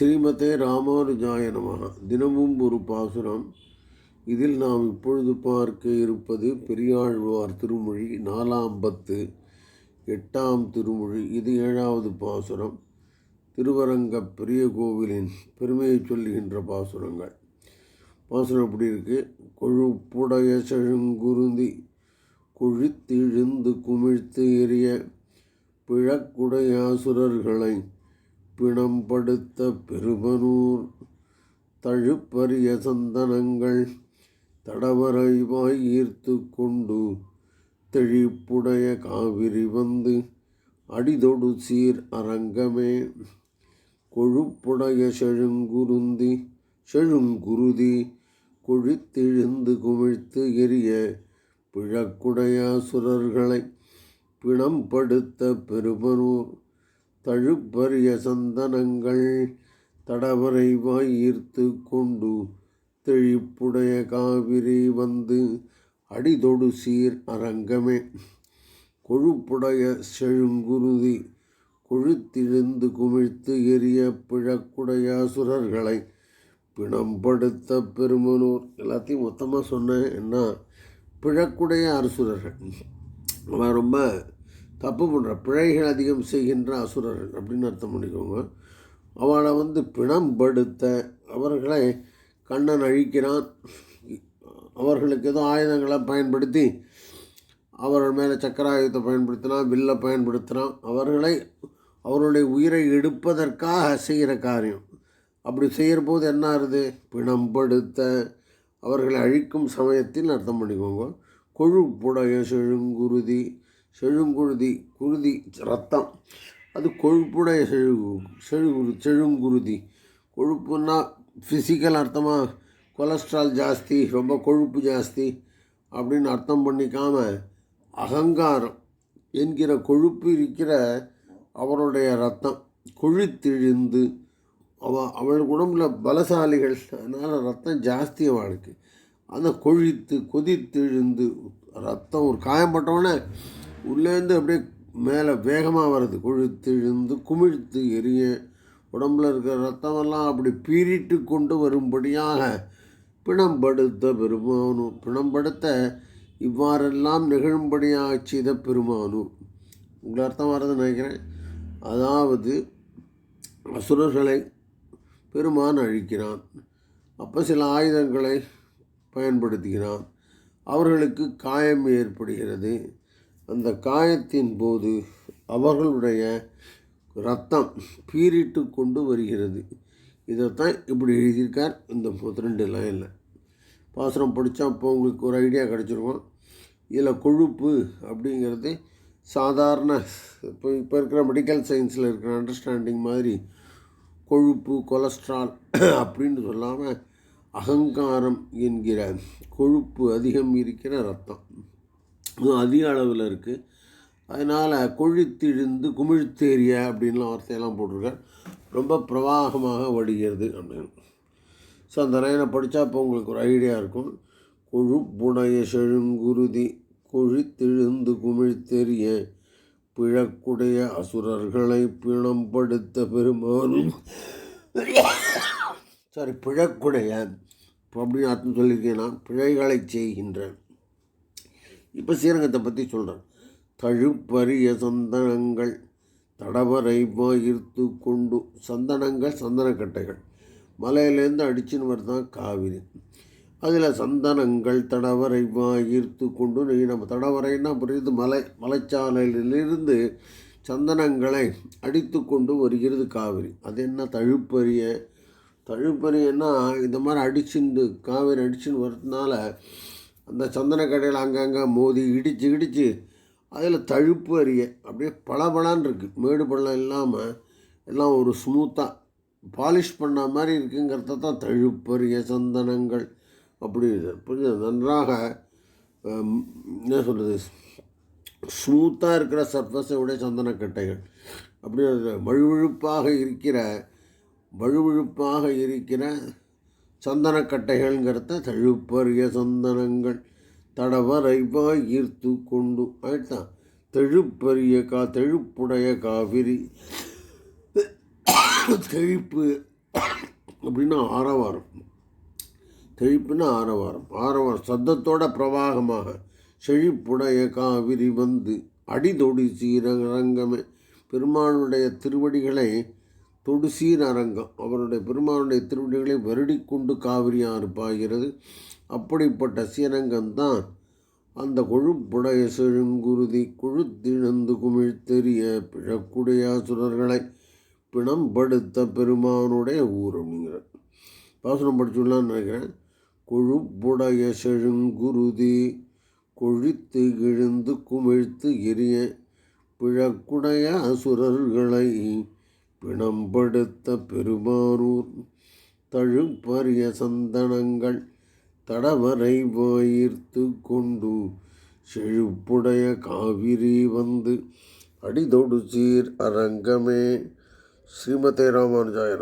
ஸ்ரீமதே ராமானுஜாய நமக. தினமும் ஒரு பாசுரம். இதில் நாம் இப்பொழுது பார்க்க இருப்பது பெரியாழ்வார் திருமொழி நாலாம் பத்து எட்டாம் திருமொழி. இது ஏழாவது பாசுரம். திருவரங்க பெரிய கோவிலின் பெருமையை சொல்லுகின்ற பாசுரங்கள். பாசுரம் எப்படி இருக்கு? கொழுப்புடைய செழுங்குருந்தி கொழித்திழுந்து குமிழ்த்து எரிய பிழக்குடைய அசுரர்களை பிணம்படுத்த பெருமனூர் தழுப்பரிய சந்தனங்கள் தடவரைவாய் ஈர்த்து கொண்டு தெழிப்புடைய காவிரி வந்து அடிதொடு சீர் அரங்கமே. கொழுப்புடைய செழுங்குருந்தி செழுங்குருதி கொழித்தெழுந்து குமிழ்த்து எரிய பிழக்குடைய அசுரர்களை பிணம்படுத்த பெருமனூர் தழுப்பரிய சந்தனங்கள் தடவரை ஈர்த்து கொண்டு தெழிப்புடைய காவிரி வந்து அடிதொடு சீர் அரங்கமே. கொழுப்புடைய செழுங்குருதி கொழுத்திழுந்து குமிழ்த்து எரிய பிழக்குடைய அசுரர்களை பிணம்படுத்த பெருமனூர். எல்லாத்தையும் மொத்தமாக சொன்னேன் என்ன? பிழக்குடைய அரசுரர்கள் அவன் ரொம்ப தப்பு பண்ணுற பிழைகள் அதிகம் செய்கின்ற அசுரர்கள் அப்படின்னு அர்த்தம் பண்ணிக்கோங்க. அவளை வந்து பிணம்படுத்த அவர்களை கண்ணன் அழிக்கிறான். அவர்களுக்கு ஏதோ ஆயுதங்களை பயன்படுத்தி அவர்கள் மேலே சக்கராயுதத்தை பயன்படுத்தினான் வில்லை பயன்படுத்தினான் அவர்களை அவருடைய உயிரை எடுப்பதற்காக செய்கிற காரியம். அப்படி செய்கிற போது என்ன ஆகுது? பிணம்படுத்த அவர்களை அழிக்கும் சமயத்தில் அர்த்தம் பண்ணிக்கோங்க. கொழுப்புடைய செழுங்குருதி செழுங்குருதி குருதி ரத்தம் அது கொழுப்புடைய செழு செழுகுரு செழுங்குருதி. கொழுப்புன்னா ஃபிசிக்கல் அர்த்தமாக கொலஸ்ட்ரால் ஜாஸ்தி ரொம்ப கொழுப்பு ஜாஸ்தி அப்படின்னு அர்த்தம் பண்ணிக்காம அகங்காரம் என்கிற கொழுப்பு இருக்கிற அவருடைய ரத்தம் கொழுத்திழிந்து அவ அவள் உடம்புல பலசாலிகள் அதனால் ரத்தம் ஜாஸ்தி அவளுக்கு அந்த கொழித்து கொதித்தெழுந்து ரத்தம் ஒரு காயப்பட்டவொடனே உள்ளேருந்து அப்படியே மேலே வேகமாக வருது. கொழுத்தெழுந்து குமிழ்த்து எரிய உடம்புல இருக்கிற ரத்தமெல்லாம் அப்படி பீறிட்டு கொண்டு வரும்படியாக பிணம்படுத்த பெருமானூர் பிணம்படுத்த இவ்வாறெல்லாம் நிகழும்படியாக செய்த பெருமானூர் உங்களுக்கு அர்த்தம் வரதுன்னு நினைக்கிறேன். அதாவது அசுரர்களை பெருமான் அழிக்கிறான். அப்போ சில ஆயுதங்களை பயன்படுத்துகிறான். அவர்களுக்கு காயம் ஏற்படுகிறது. அந்த காயத்தின் போது அவர்களுடைய ரத்தம் பீறிட்டு கொண்டு வருகிறது. இதைத்தான் இப்படி எழுதியிருக்கார் இந்த ரெண்டு லைனில். பாசுரம் படித்தா இப்போ உங்களுக்கு ஒரு ஐடியா கிடச்சிருக்கும். இதில் கொழுப்பு அப்படிங்கிறது சாதாரண இப்போ இப்போ இருக்கிற மெடிக்கல் சயின்ஸில் இருக்கிற அண்டர்ஸ்டாண்டிங் மாதிரி கொழுப்பு கொலஸ்ட்ரால் அப்படின்னு சொல்லாமல் அகங்காரம் என்கிற கொழுப்பு அதிகம் இருக்கிற ரத்தம் இது அதிக அளவில் இருக்குது அதனால் கொழித்திழுந்து குமிழ்த்தேரிய அப்படின்லாம் வார்த்தையெல்லாம் போட்டிருக்கேன் ரொம்ப பிரவாகமாக வடிகிறது அப்படின்னு. ஸோ அந்த நயனை படித்தா இப்போ உங்களுக்கு ஒரு ஐடியா இருக்கும். கொழுப்புடைய செழுங்குருதி கொழித்திழுந்து குமிழ்த்தெறிய பிழக்குடைய அசுரர்களை பிணம்படுத்த பெருமானும் சாரி பிழக்குடைய இப்போ அப்படின்னு அர்த்தம் சொல்லியிருக்கேன் நான் பிழைகளை செய்கின்றேன் இப்போ ஸ்ரீரங்கத்தை பற்றி சொல்கிறேன் தழுப்பரிய சந்தனங்கள் தடவரை வாயிர்த்து கொண்டு சந்தனங்கள் சந்தனக்கட்டைகள். மலையிலேருந்து அடிச்சுன்னு வருதான் காவிரி. அதில் சந்தனங்கள் தடவரை வாயிர்த்து கொண்டு நீ நம்ம தடவரைன்னா புரியுது மலை மலைச்சாலையிலிருந்து சந்தனங்களை அடித்து கொண்டு வருகிறது காவிரி. அது என்ன தழுப்பரிய? தழுப்பரியன்னா இந்த மாதிரி அடிச்சுண்டு காவிரி அடிச்சுன்னு வரதுனால அந்த சந்தன கடையில் அங்கங்கே மோதி இடித்து இடித்து அதில் தழுப்பு அறிய அப்படியே பளபளன்னு இருக்குது மேடு பள்ளம் இல்லாமல் எல்லாம் ஒரு ஸ்மூத்தாக பாலிஷ் பண்ண மாதிரி இருக்குங்கிறத தான் தழுப்பறிய சந்தனங்கள் அப்படி புரிஞ்சு நன்றாக என்ன சொல்கிறது ஸ்மூத்தாக இருக்கிற சர்ஃபஸை உடைய சந்தனக்கட்டைகள் அப்படி வழுவழுப்பாக இருக்கிற வழுவழுப்பாக இருக்கிற சந்தனக்கட்டைகள்ங்கிறத தழுப்பறிய சந்தனங்கள் தடவரை ஈர்த்து கொண்டு ஆயிட்டான் தெழுப்பரிய கா தெழுப்புடைய காவிரி. தெழிப்பு அப்படின்னா ஆரவாரம். தெழிப்புன்னா ஆரவாரம். ஆரவாரம். சத்தத்தோட பிரவாகமாக செழிப்புடைய காவிரி வந்து அடிதொடி சீரங்கமே பெருமானுடைய திருவடிகளை தொடுசீர் அரங்கம் அவருடைய பெருமானுடைய திருவடிகளை வருடிக்கொண்டு காவிரியாறு பாய்கிறது. அப்படிப்பட்ட சீரங்கம்தான் அந்த கொழுப்புடைய செழுங்குருதி கொழுத்திழந்து குமிழ்த்தெறிய பிழக்குடையாசுரர்களை பிணம்படுத்த பெருமானுடைய ஊர் அப்படிங்கிற பாசனம் படிச்சுடலான்னு நினைக்கிறேன். கொழுப்புடைய செழுங்குருதி கொழித்து கிழிந்து குமிழ்த்து எரிய பிழக்குடைய அசுரர்களை பிணம்படுத்த பெருமானூர் தழுப்பரிய சந்தனங்கள் தடவரை வாயிர்த்து கொண்டு செழுப்புடைய காவிரி வந்து அடிதொடு சீர் அரங்கமே. ஸ்ரீமதே ராமானுஜாய